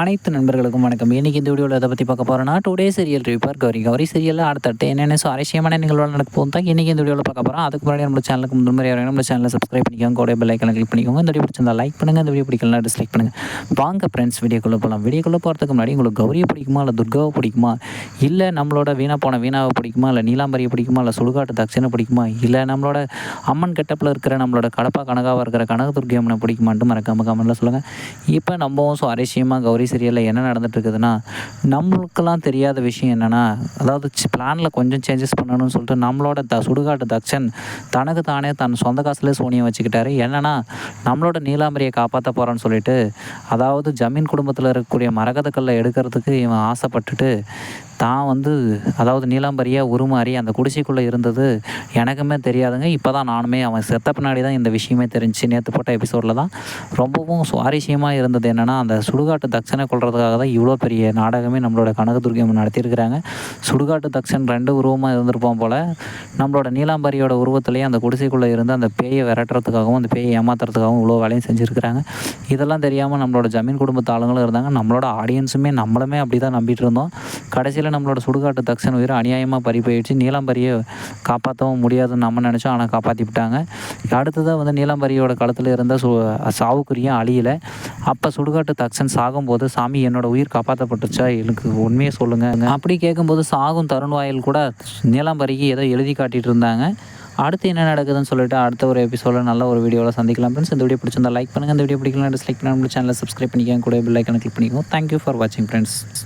அனைத்து நண்பர்களுக்கும் வணக்கம். இன்றைக்கி இந்த வீடியோவில் அதை பற்றி பார்க்க போகிறோன்னா டே சீரியல் ரிவ்யூ கௌரி கௌரி சீரியலில் அடுத்தடுத்து என்னென்ன சுவாரஸ்யமான நிகழ்வுகள் நடக்க போகும் தான் இன்றைக்கி இந்த வீடியோவில் பார்க்க போகிறோம் அதுக்கு முன்னாடி நம்ம சேனலுக்கு முதல் முறை வரைக்கும் நம்ம சேனலை சப்ஸ்கிரைப் பண்ணிக்கோங்க. கூட பெல் ஐக்கனை கிளிக் பண்ணிக்கோங்க. இந்த வீடியோ பிடிச்சிருந்தா லைக் பண்ணுங்கள் இந்த வீடியோ பிடிக்கலாம் டிஸ்லைக் பண்ணுங்கள் வாங்க ஃப்ரெண்ட்ஸ் வீடியோக்குள்ளே போகலாம் வீடியோக்குள்ளே போகிறதுக்கு முன்னாடி உங்களுக்கு கௌரியை பிடிக்குமா இல்லை துர்காவை பிடிக்குமா இல்லை நம்மளோட வீணா போன வீணாவை பிடிக்குமா இல்லை நீலாம்பரியை பிடிக்குமா இல்லை சுடுகாட்டு தக்ஷனை பிடிக்குமா இல்லை நம்மளோட அம்மன் கெட்டப்பில் இருக்கிற நம்மளோட கடப்பா கனகாவாக இருக்கிற கனகதுர்கி அம்மனை பிடிக்குமான்ட்டு மறக்காம கமெண்ட்டில் சொல்லுங்கள் இப்போ நம்மவும் சுவாரஸ்யமாக கௌரி சீரியலில் என்ன நடந்துட்டு இருக்குதுன்னா நம்மளுக்கெல்லாம் தெரியாத விஷயம் என்னென்னா அதாவது பிளானில் கொஞ்சம் சேஞ்சஸ் பண்ணணும்னு சொல்லிட்டு நம்மளோட த சுடுகாட்டு தக்ஷன் தனக்கு தானே தன் சொந்த காசுலேயே சோனியை வச்சுக்கிட்டாரு. என்னென்னா நம்மளோட நீலாம்பரியை காப்பாற்ற போகிறான்னு சொல்லிட்டு அதாவது ஜமீன் குடும்பத்தில் இருக்கக்கூடிய மரகதக்கல்லை எடுக்கிறதுக்கு இவன் ஆசைப்பட்டுட்டு தான் வந்து அதாவது நீலாம்பரியாக உருமாறி அந்த குடிசைக்குள்ளே இருந்தது எனக்குமே தெரியாதுங்க. இப்போ தான் நானுமே அவன் செத்த பின்னாடி தான் இந்த விஷயமே தெரிஞ்சு நேற்று போட்ட எபிசோடில் தான். ரொம்பவும் சுவாரஸ்யமாக இருந்தது என்னென்னா அந்த சுடுகாட்டு தக்ஷனை கொள்றதுக்காக தான் இவ்வளோ பெரிய நாடகமே நம்மளோட கனகதுர்கம் நடத்தியிருக்கிறாங்க. சுடுகாட்டு தக்ஷன் ரெண்டு உருவமாக இருந்திருப்போம் போல் நம்மளோட நீலாம்பரியோட உருவத்துலேயே அந்த குடிசைக்குள்ளே இருந்து அந்த பேயை விரட்டுறதுக்காகவும் அந்த பேயை ஏமாத்துறதுக்காகவும் இவ்வளோ வேலையும் செஞ்சுருக்கிறாங்க. இதெல்லாம் தெரியாமல் நம்மளோட ஜமீன் குடும்பத்து ஆளுங்களும் இருந்தாங்க. நம்மளோட ஆடியன்ஸுமே நம்மளுமே அப்படி தான் நம்பிட்டு இருந்தோம். கடைசியில் நம்மளோட சுடுகாட்டு தக்ஷன் உயிரை அநியாயமாக பறி போயிடுச்சு. நீலாம்பரியை காப்பாற்றவும் முடியாதுன்னு நம்ம நினச்சோம். ஆனால் காப்பாற்றி விட்டாங்க அடுத்ததாக வந்து நீலாம்பரியோட களத்தில் இருந்த சு சாவுக்குரியும் அழியலை அப்போ சுடுகாட்டு தக்ஷன் சாகும்போது சாமி என்னோட உயிர் காப்பாற்றப்பட்டுச்சா எனக்கு உண்மையை சொல்லுங்கள் அப்படி கேட்கும்போது சாகும் தருண்வாயில் கூட நீலாம்பரிக்கு ஏதோ எழுதி காட்டிகிட்டு இருந்தாங்க. அடுத்து என்ன நடக்குதுன்னு சொல்லிட்டு அடுத்த ஒரு எபிசோடில் நல்ல ஒரு வீடியோவில் சந்திக்கலாம் ஃப்ரெண்ட்ஸ் இந்த வீடியோ பிடிச்சிருந்தா லைக் பண்ணுங்கள் இந்த வீடியோ பிடிக்கலாம் டிஸ்லைக் பண்ணி சேனலை சப்ஸ்கிரைப் பண்ணிக்கோங்க. கூட பெல் ஐக்கனை கிளிக் பண்ணிக்கோங்க. தேங்க்யூ ஃபார் வாட்சிங் ஃப்ரெண்ட்ஸ்